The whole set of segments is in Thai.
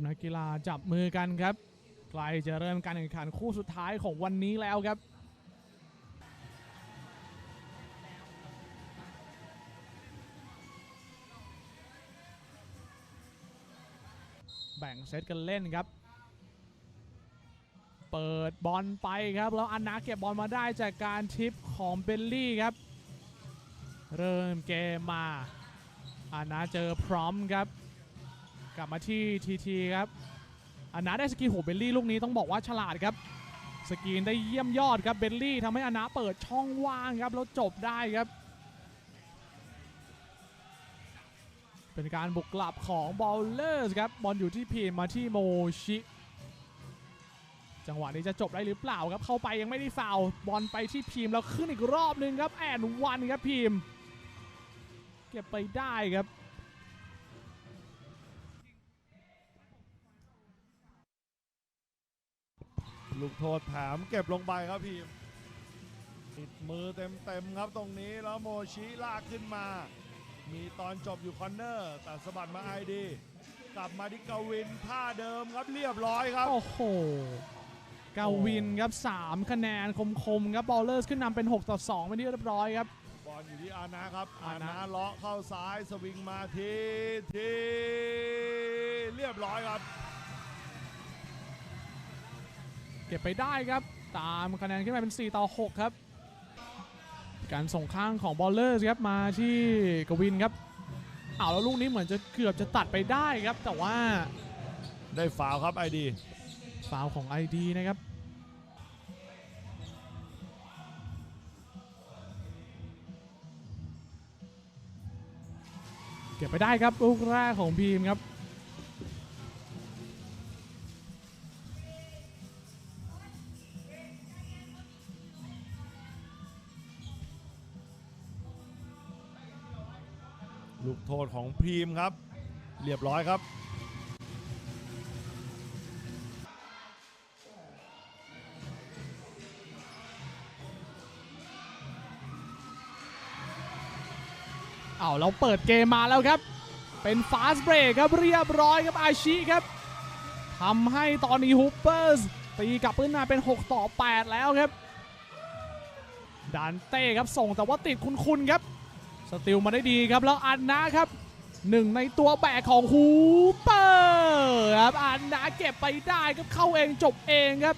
ครับนักกีฬาจับมือกันครับใกล้จะเริ่มการแข่งขันคู่สุดท้ายของวันนี้แล้วครับแบ่งเซตกันเล่นครับ เปิดบอลไปครับ แล้วอันนาเก็บบอลมาได้จากการทิปของเบลลี่ครับ เริ่มเกมมาอันนาเจอพร้อมครับ ลับมาที่ทีทีครับอันนาได้สกรีนโหเบลลี่ลูกนี้ต้องบอกว่าฉลาดครับ สกีนได้เยี่ยมยอดครับเบลลี่ทำให้อันนาเปิดช่องว่างครับแล้วจบได้ครับ เป็นการบุกกลับของบอลเลอร์ครับบอลอยู่ที่พีมมาที่โมชิ จังหวะนี้จะจบได้หรือเปล่าครับเข้าไปยังไม่ได้ฟาวบอลไปที่พีมแล้วขึ้นอีกรอบนึงครับแอนวันครับพีม เก็บไปได้ครับ ลูกโทษแถมเก็บลงไปครับพีมติดมือเต็มๆครับตรงนี้แล้วโมชิลากขึ้นมา มีตอนจบอยู่คอนเนอร์แต่สะบัดมาไอดี กลับมาที่กวินท่าเดิมครับเรียบร้อยครับ โอ้โหกาวินครับ 3 คะแนนคมๆครับบอลเลอร์สขึ้นนำเป็น 6 ต่อ2เป็นที่เรียบร้อยครับ บอลอยู่ที่อานะครับ อาอานะนาเลาะเข้าซ้ายสวิงมาทีทีเรียบร้อยครับ เก็บไปได้ครับ ตามคะแนนขึ้นมาเป็น 4 ต่อ 6 ครับ การส่งข้างของบอลเลอร์สครับมาที่กวินครับอ้าวแล้วลูกนี้เหมือนจะเกือบจะตัดไปได้ครับ แต่ว่าได้ฟาวล์ครับไอดีฟาวล์ของ ID นะครับเก็บไปได้ครับลูกแรกของพีมครับ ลูกโทษของพีมครับ เรียบร้อยครับ เอาเราเปิดเกมมาแล้วครับ เป็นฟาสเบรกครับเรียบร้อยครับอาชิครับทำให้ตอนนี้ฮุปเปอร์สตีกลับขึ้นมาเป็น 6 ต่อ 8 แล้วครับดานเต้ครับส่งแต่ว่าติดคุณคุณครับ สติลมาได้ดีครับแล้วอันนะครับหนึ่งในตัวแบกของฮูเปอร์ครับอันนาเก็บไปได้ครับเข้าเองจบเองครับ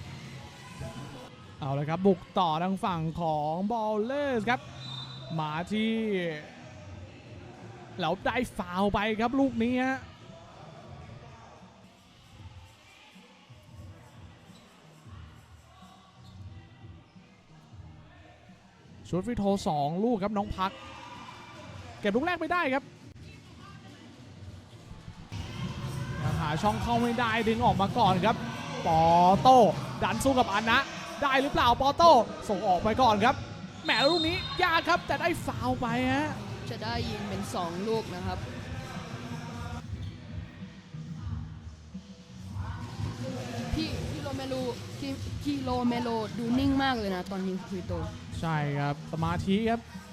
เอาเลยครับบุกต่อทางฝั่งของบอลเลอร์ครับ มาที่แล้วได้ฟาวไปครับลูกนี้ฮะชุดฟรีโทสองลูกครับน้องพัก เก็บลูกแรกไม่ได้ครับยังหาช่องเข้าไม่ได้ดึงออกมาก่อนครับ ปอโต้ดันสู้กับอานะ ได้หรือเปล่าปอโต้ส่งออกไปก่อนครับแหมลูกนี้ยากครับแต่ได้ฟาวล์ไปฮะจะได้ยิงเป็น 2 ลูกนะครับพี่พี่โรเมโลพี่พี่โรเมโลดูนิ่งมากเลยนะ ตอนยิงฟรีโต ใช่ครับ สมาธิครับเรา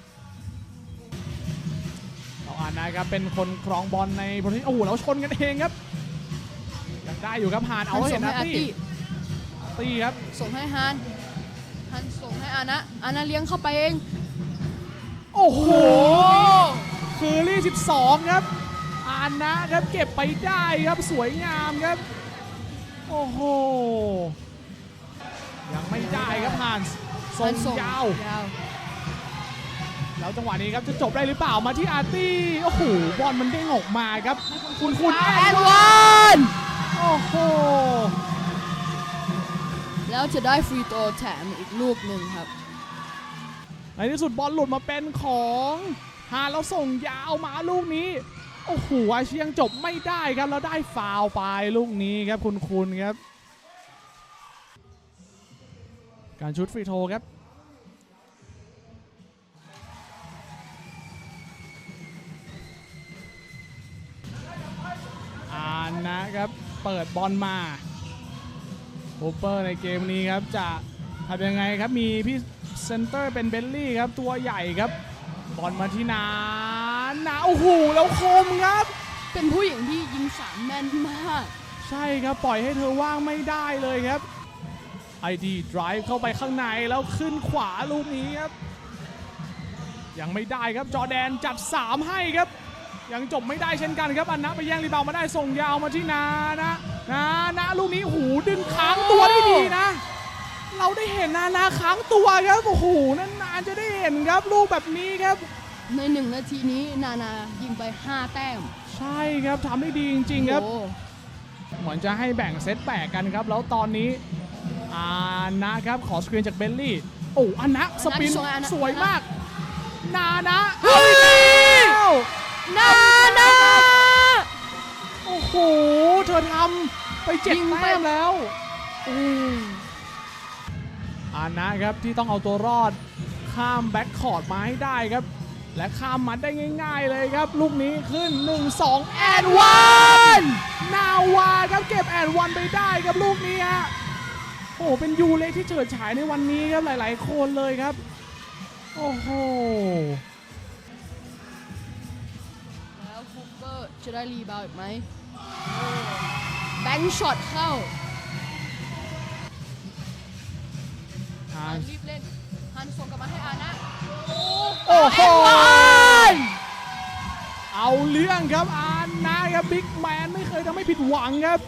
อ่านนะครับเป็นคนครองบอลในบอลที่โอ้โหแล้วชนกันเองครับยังได้อยู่ครับหานเอาฮันให้ส่เห็งนให้นะอาร์ตี้ตี้ตี้ครับส่งให้ฮันฮันส่งให้อานะอานะเลี้ยงเข้าไปเอง โอ้โหคือรี่12 ครับอ่านนะครับเก็บไปได้ครับสวยงามครับ โอ้โหยังไม่ได้ครับฮานส์ส่ฮังนส่งยาวยาว แล้วจังหวะนี้ครับจะจบได้หรือเปล่ามาที่อาร์ตี้โอ้โหบอลมันเด้งออกมาครับ คุณคุณแอนวันโอ้โหแล้วจะได้ฟรีโตแถมอีกลูกหนึ่งครับ ในที่สุดบอลหลุดมาเป็นของฮานแล้วส่งยาวมาลูกนี้ โอ้โหอาเชียงจบไม่ได้ครับ แล้วได้ฟาวล์ไปลูกนี้ครับคุณคุณครับ การชุดฟรีโทครับ ครับ เปิดบอลมาฮูเปอร์ในเกมนี้ครับจะทำยังไงครับมีพี่เซนเตอร์เป็นเบลลี่ครับตัวใหญ่ครับบอลมาที่นานาโอ้โหแล้วคมครับ เป็นผู้หญิงที่ยิงสามแม่นมากใใช่ครับปล่อยให้เธอว่างไม่ได้เลยครับ ID drive เข้าไปข้างในแล้วขึ้นขวาลูกนี้ครับ ยังไม่ได้ครับจอแดนจัด 3 ให้ครับ ยังจบไม่ได้เช่นกันครับอันนะไปแย่งรีบาวด์มาได้ส่งยาวมาที่นานะนานะลูกนี้หูดึงค้างตัวได้ดีนะ เราได้เห็นนานาค้างตัวครับโอ้โหนานๆจะได้เห็นครับลูกแบบนี้ครับ ในหนึ่งนาทีนี้นานายิงไป 5 แต้ม ใช่ครับทำได้ดีจริง ๆ ครับโอ้เหมือนจะให้แบ่งเซตแปกกันครับ แล้วตอนนี้อานะครับขอสกรีนจากเบลลี่โอ้อานะสปินสวยมาก นานะเอาอีกแล้วนานา โอ้โห เธอ ทำไปเจ็ดยิงไปแต้มแล้วอืมอานะครับที่ต้องเอาตัวรอดข้ามแบ็คคอร์ดมาให้ได้ครับ และข้ามมันได้ง่าย ๆ เลยครับ ลูกนี้ขึ้น 1 2 แอนวันนาวาครับเก็บแอนวันไปได้ครับลูกนี้ฮะโอ้โหเป็นยูเล็กที่เฉิดฉายในวันนี้ครับหลายๆ คนเลยครับ โอ้โหแล้วฟุกเกอร์จะได้รีบาวด์อีกไหม แบงค์ช็อตเข้าอ่ารีบเล่นฮันส่งกลับมาให้อานะโอ้โหเอาเรื่องครับอานะครับบิ๊กแมนไม่เคยทำให้ผิดหวังครับ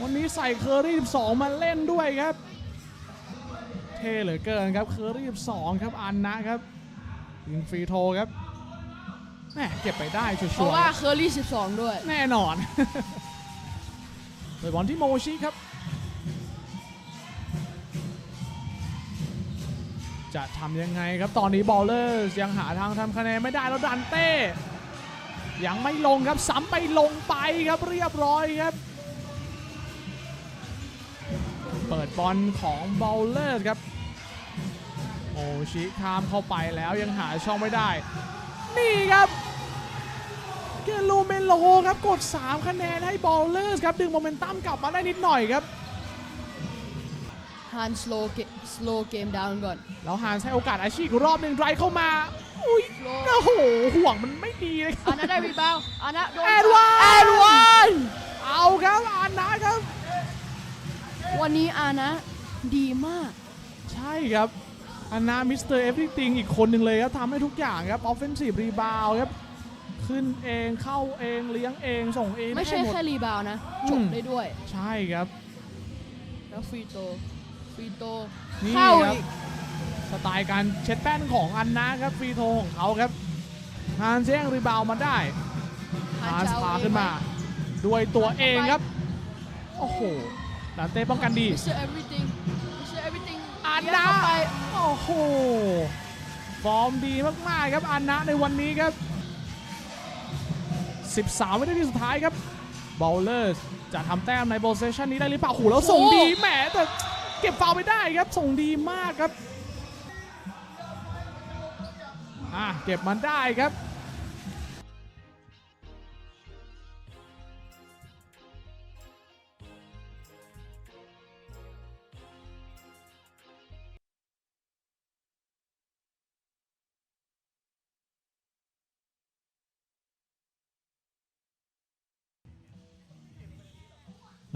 วันนี้ใส่เคอรี่12 มาเล่นด้วยครับ เท่เหลือเกินครับเคอรี่12 ครับอานะครับยิงฟรีโทครับแหมเก็บไปได้ชัเพราะวร์ว่าเคอรี่12 ด้วยๆแน่นอน เปิดบอลที่โมชิครับ จะทำยังไงครับตอนนี้บอลเลอร์ยังหาทางทำคะแนนไม่ได้แล้วดันเต้ ยังไม่ลงครับซ้ำไปลงไปครับเรียบร้อยครับ เปิดบอลของบอลเลอร์ครับโอชิข้ามเข้าไปแล้วยังหาช่องไม่ได้ นี่ครับ เกโลเมโลครับกด 3 คะแนนให้บอลเลอร์ครับ ดึงโมเมนตัมกลับมาได้นิดหน่อยครับฮันสโลเกสโลเกมดาวน์ก่อน แล้วฮานใช้โอกาสอาชีพอีกรอบหนึ่งไดรฟ์เข้ามา อุ้ยโลโอ้โห ห่วงมันไม่ดีเลยครัอาบนะได้รีบาวด์อานะโดนแอดวานแอดวานเอาครับอานะครับ วันนี้อานะดีมาก ใช่ครับอานามิสเตอร์เอฟ r y ติงอีกคนหนึ่งเลยครับทำให้ทุกอย่างครับออฟเฟนซีฟรีบาวครับ ขึ้นเองเข้าเองเลี้ยงเองส่งเองไม่ใช่ด้หด แค่รีบาวด์นะอืม จบได้ด้วย ใช่ครับ แล้วฟรีโตฟรีโตนี่เข้าครับ อีกสไตล์การเช็ดแป้นของอันนะครับฟรีโทของเขาครับฮานแย่งรีบาวด์มาได้ฮานส์พาขึ้นมา ด้วยตัวเองครับ โอ้โหดันเต้ป้องกันดี มิสเตอร์ everything มิสเตอร์ everything อันเลี้ยงนะเข้าไป โอ้โห ฟอร์มดีมาก ๆ ครับอันนะในวันนี้ครับ 13 วินาทีสุดท้ายครับบอลเลอร์จะทำแต้มในโบเซชันนี้ได้หรือเปล่าโอ้โหแล้วส่งดีแหมแต่เก็บฟาวไปได้ครับ ส่งดีมากครับอะเก็บมันได้ครับ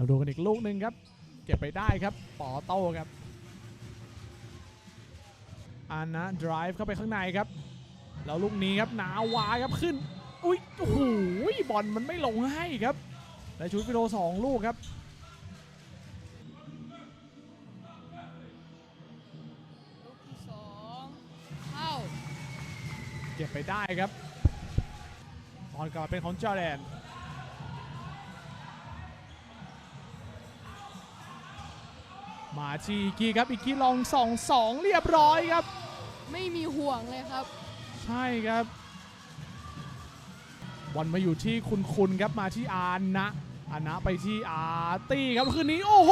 เราดูกันอีกลูกหนึ่งครับ เก็บไปได้ครับปอโต้ครับอานะดライブเข้าไปข้างในครับ แล้วลูกนี้ครับนาวาครับขึ้น อุ้ยโอ้โหบอลมันไม่ลงให้ครับได้ชุดฟิโดสองลูกครับ ลูกที่สองเข้า เก็บไปได้ครับบอลกลับมาเป็นของจอร์แดน มาที่อีกทีครับอีกทีลองสองสองเรียบร้อยครับ ไม่มีห่วงเลยครับ ใช่ครับบอลมาอยู่ที่คุณคุณครับมาที่อานะอานะไปที่อาร์ตี้ครับคืนนี้โอ้โห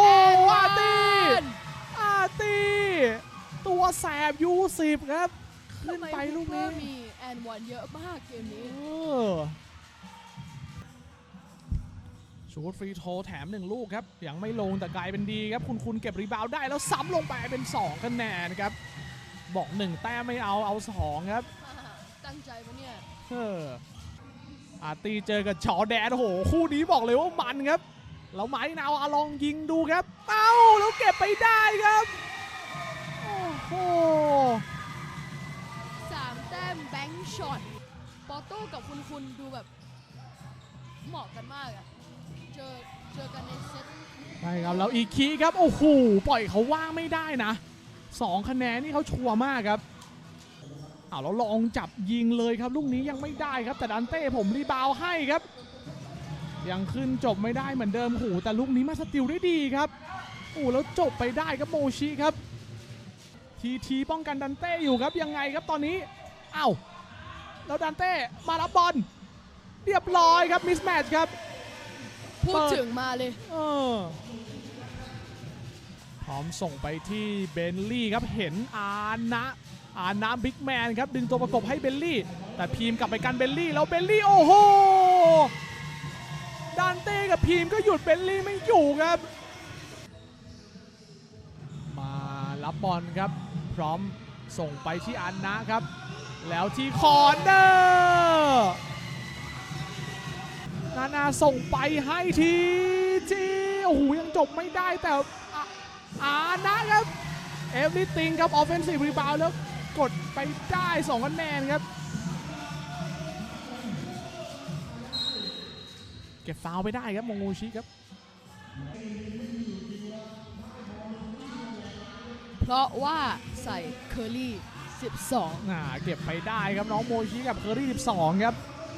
อาร์ตี้อาร์ตี้ตัวแสบยูสิบครับ ขึ้นไปลูกนี้ทำไม Cooper มีแอนวันเยอะมากเกมนี้ เออชูดฟรีโทรแถมหนึ่งลูกครับ ยังไม่ลงแต่กลายเป็นดีครับ คุณคุณเก็บรีบาวด์ได้แล้วซ้ำลงไปเป็น 2 คะแนนครับ บอก 1 แต้มไม่เอาเอา 2 ครับ ตั้งใจปะเนี่ยเอออาร์ตีเจอกับชอแดนโอ้โห คู่นี้บอกเลยว่ามันครับ แล้วไม้นาวอาลองยิงดูครับ เอ้า แล้วเก็บไปได้ครับ โอ้โหสามแต้มแบงค์ช็อตปอโต้กับคุณคุณดูแบบเหมาะกันมากอะ เจอเจอกันในเซตใช่ครับแล้วอีกคีครับโอ้โหปล่อยเขาว่างไม่ได้นะสองคะแนนนี่เขาชัวร์มากครับอ้าวแล้วลองจับยิงเลยครับลูกนี้ยังไม่ได้ครับแต่ดันเต้ผมรีบาวให้ครับ ยังขึ้นจบไม่ได้เหมือนเดิมโอ้โหแต่ลูกนี้มาสติลได้ดีครับโอ้แล้วจบไปได้ครับโมชิครับ ทีทีป้องกันดันเต้อยู่ครับยังไงครับตอนนี้อ้าวแล้วดันเต้มารับบอลเรียบร้อยครับมิสแมทช์ครับ พูดถึงมาเลยเออพร้อมส่งไปที่เบนลี่ครับเห็นอานะอานะบิ๊กแมนครับดึงตัวประกบให้เบลลี่ แต่พีมกลับไปกันเบลลี่แล้วเบลลี่โอ้โหดานเต้กับพีมก็หยุดเบลลี่ไม่อยู่ครับ มารับบอลครับ พร้อมส่งไปที่อานะครับ แล้วที่คอร์เนอร์ นานาส่งไปให้ทีจีโอ้โหยังจบไม่ได้แต่อะอานะครับเอฟริติงครับออฟเฟนซีฟรีบาวแล้วกดไปได้2คะแนนครับ เก็บฟาวล์ไปได้ครับมงโงชิครับ เพราะว่าใส่เคอรี่ 12อ่าเก็บไปได้ครับน้องโมชิกับเคอรี่ 12 ครับ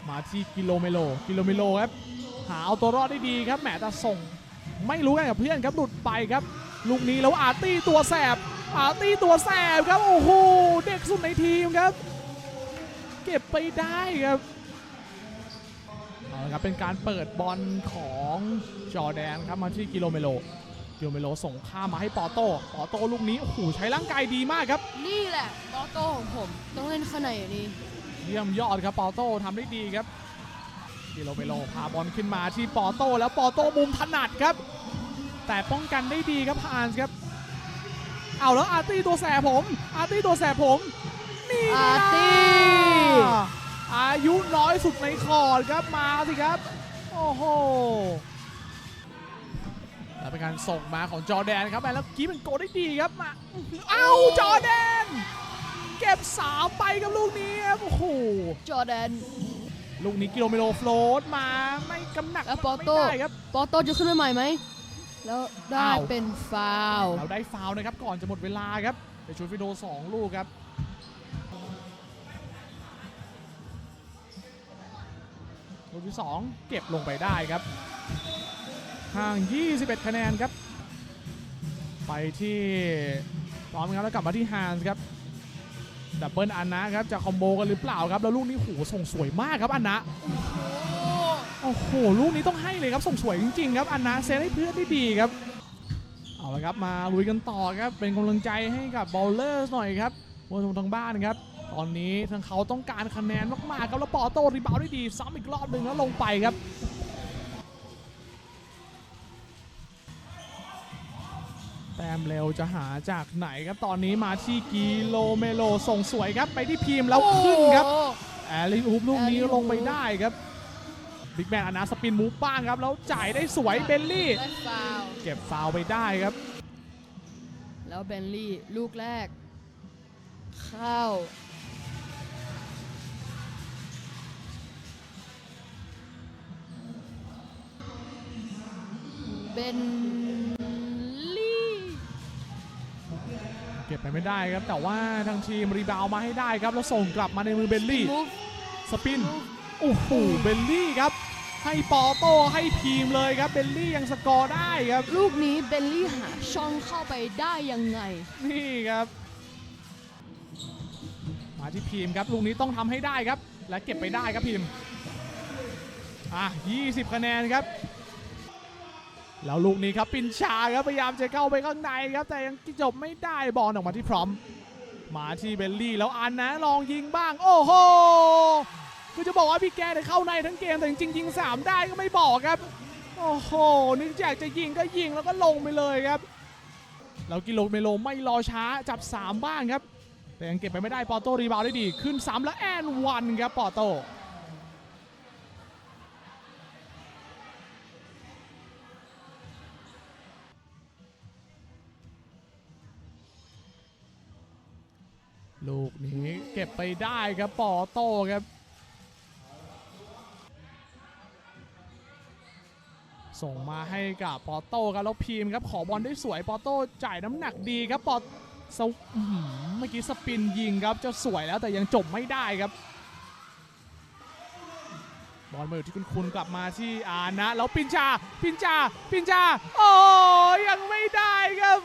มาที่กิโลเมโล กิโลเมโลครับ หาเอาตัวรอดได้ดีครับ แหมแต่ส่ง ไม่รู้กันกับเพื่อนครับหลุดไปครับ ลูกนี้แล้วอาร์ตี้ตัวแสบ อาร์ตี้ตัวแสบครับ โอ้โห เด็กสุดในทีมครับ เก็บไปได้ครับเอาละครับเป็นการเปิดบอลของจอแดนครับมาที่กิโลเมโลกิโลเมโลส่งข้ามมาให้ปอโต้ปอโต้ลูกนี้โอ้โหใช้ร่างกายดีมากครับ นี่แหละปอโต้ของผมต้องเล่นข้างในอย่างนี้ เยี่ยมยอดครับปอโต้ทำได้ดีครับกิโลเมโลพาบอลขึ้นมาที่ปอโต้แล้วปอโต้มุมถนัดครับ แต่ป้องกันได้ดีครับพานส์ครับเอาแล้วอาร์ตี้ตัวแสบผมอาร์ตี้ตัวแสบผมนี่อาร์ตี้นะอายุน้อยสุดในคอร์ดครับมาสิครับโอ้โหแล้วเป็นการส่งมาของจอร์แดนครับแล้วกี้เป็นโกลได้ดีครับมาเอ้าจอร์แดน เก็บสามไปกับลูกนี้ครับโอ้โหจอร์แดน ลูกนี้กิโลเมโลโฟลตมาไม่กำหนักแล้วปอไม่โต้ได้ครับ ปอโต้จะขึ้นมาใหม่ไหม แล้วได้อ้าว เป็นฟาวล์เราได้ฟาวล์นะครับก่อนจะหมดเวลาครับไปชูฟิโดสองลูกครับ ลูกที่สองเก็บลงไปได้ครับห่าง 21 คะแนนครับ ไปที่พร้อมครับแล้วกลับมาที่ฮานส์ครับ ดับเบิลอันนะครับจะคอมโบกันหรือเปล่าครับแล้วลูกนี้โหส่งสวยมากครับอันนะโอ้โหลูกนี้ต้องให้เลยครับส่งสวยจริงๆครับอันนาเซตให้เพื่อนได้ดีครับเอาละครับมาลุยกันต่อครับเป็นกำลังใจให้กับบอลเลอร์หน่อยครับผู้ชมทางบ้านครับตอนนี้ทางเขาต้องการคะแนนมากๆครับแล้วปอโต้รีบาวด์ได้ดีซ้ำอีกรอบหนึ่งแล้วลงไปครับ ต้มเร็วจะหาจากไหนครับตอนนี้มาที่กิโลเมโลส่งสวยครับไปที่พีมแล้วขึ้นครับโอ้แอลลี่ฮูปลูกนี้ Alley-oop ลงไปได้ครับบิ๊กแมนอนาสปินมูฟบ้างครับ แล้วจ่ายได้สวยเบลลี่ได้ฟาวล์เก็บฟาวล์ไปได้ครับ แล้วเบนลี่ลูกแรก เข้าเบน ก็บไปไม่ได้ครับ แต่ว่าทางทีมรีบาวด์มาให้ได้ครับ แล้วส่งกลับมาในมือเบลลี่มูฟสปินโอ้โหเบลลี่ครับ ให้ปอโต้ให้พีมเลยครับเบลลี่ยังสกอร์ได้ครับ ลูกนี้เบนลี่หาช่องเข้าไปได้ยังไง นี่ครับ มาที่พีมครับลูกนี้ต้องทำให้ได้ครับ และเก็บไปได้ครับพีมอะ20 คะแนนครับ แล้วลูกนี้ครับปินชาครับพยายามจะเข้าไปข้างในครับแต่ยังจบไม่ได้บอลออกมาที่พร้อม มาที่เบลลี่แล้วอันนะลองยิงบ้าง โอ้โหคือจะบอกว่าพี่แกเนี่ยเข้าในทั้งเกมแต่จริงๆยิง3ได้ก็ไม่บอกครับ โอ้โหนึกอยากจะยิงก็ยิงแล้วก็ลงไปเลยครับแล้วกิโลเมโลไม่รอช้าจับ 3 บ้างครับ แต่ยังเก็บไปไม่ได้ปอโต้รีบาวได้ดี ขึ้น3แล้วแอนวันครับปอโต้ ไปได้ครับปอโต้ครับส่งมาให้กับปอโต้ครับแล้วพีมครับขอบอลได้สวยปอโต้จ่ายน้ำหนักดีครับปอสเมื่อกี้สปินยิงครับจะสวยแล้วแต่ยังจบไม่ได้ครับบอลมาอยู่ที่คุณคุณกลับมาที่อานะแล้วปินจาปินจาปินจาโอ้ยังไม่ได้ครับ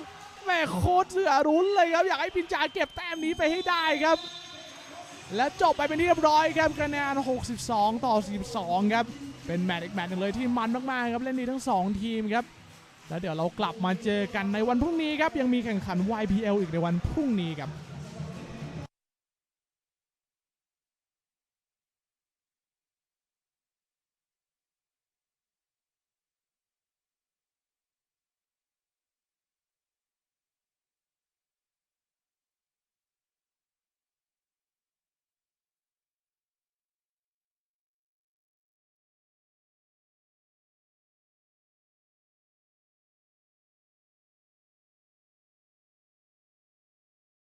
แหม่โคตรเสือรุ้นเลยครับอยากให้ปินจาเก็บแต้มนี้ไปให้ได้ครับ และจบไปเป็นที่เรียบร้อยครับคะแนน 62 ต่อ 42 ครับ เป็นแมตช์อีกแมตช์หนึงเลยที่มันมากๆครับเล่นดีทั้ง 2 ทีมครับ แล้วเดี๋ยวเรากลับมาเจอกันในวันพรุ่งนี้ครับ ยังมีแข่งขัน YPL อีกในวันพรุ่งนี้ครับ